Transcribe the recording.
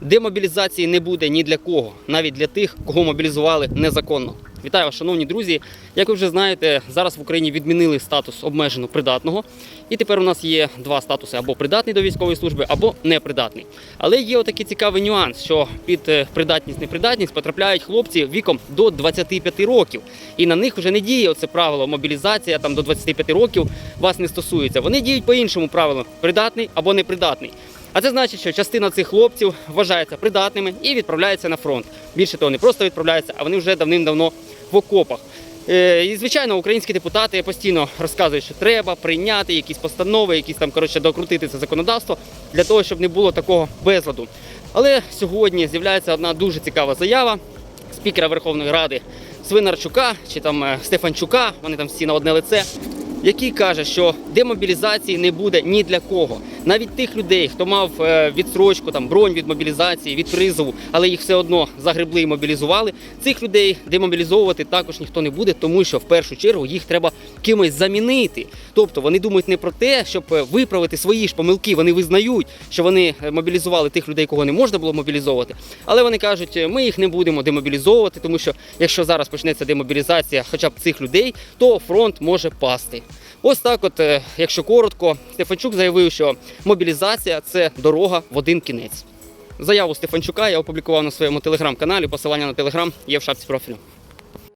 Демобілізації не буде ні для кого, навіть для тих, кого мобілізували незаконно. Вітаю вас, шановні друзі. Як ви вже знаєте, зараз в Україні відмінили статус обмежено придатного, і тепер у нас є два статуси: або придатний до військової служби, або непридатний. Але є отакий цікавий нюанс, що під е, придатність непридатність потрапляють хлопці віком до 25 років, і на них вже не діє оце правило мобілізація там до 25 років вас не стосується. Вони діють по іншому правилу: придатний або непридатний. А це значить, що частина цих хлопців вважається придатними і відправляється на фронт. Більше того, не просто відправляються, а вони вже давним-давно в окопах. Е, І звичайно, українські депутати постійно розказують, що треба прийняти якісь постанови, якісь там коротше докрутити це законодавство для того, щоб не було такого безладу. Але сьогодні з'являється одна дуже цікава заява спікера Верховної Ради Свинарчука чи там е, Стефанчука. Вони там всі на одне лице. Який каже, що демобілізації не буде ні для кого. Навіть тих людей, хто мав е, відстрочку, там бронь від мобілізації, від призову, але їх все одно загребли і мобілізували. Цих людей демобілізовувати також ніхто не буде, тому що в першу чергу їх треба кимось замінити. Тобто вони думають не про те, щоб е, виправити свої ж помилки. Вони визнають, що вони е, мобілізували тих людей, кого не можна було мобілізовувати. Але вони кажуть, ми їх не будемо демобілізовувати, тому що якщо зараз почнеться демобілізація, хоча б цих людей, то фронт може пасти. Ось так, от, якщо коротко, Стефанчук заявив, що мобілізація це дорога в один кінець. Заяву Стефанчука я опублікував на своєму телеграм-каналі. Посилання на телеграм є в шапці профілю.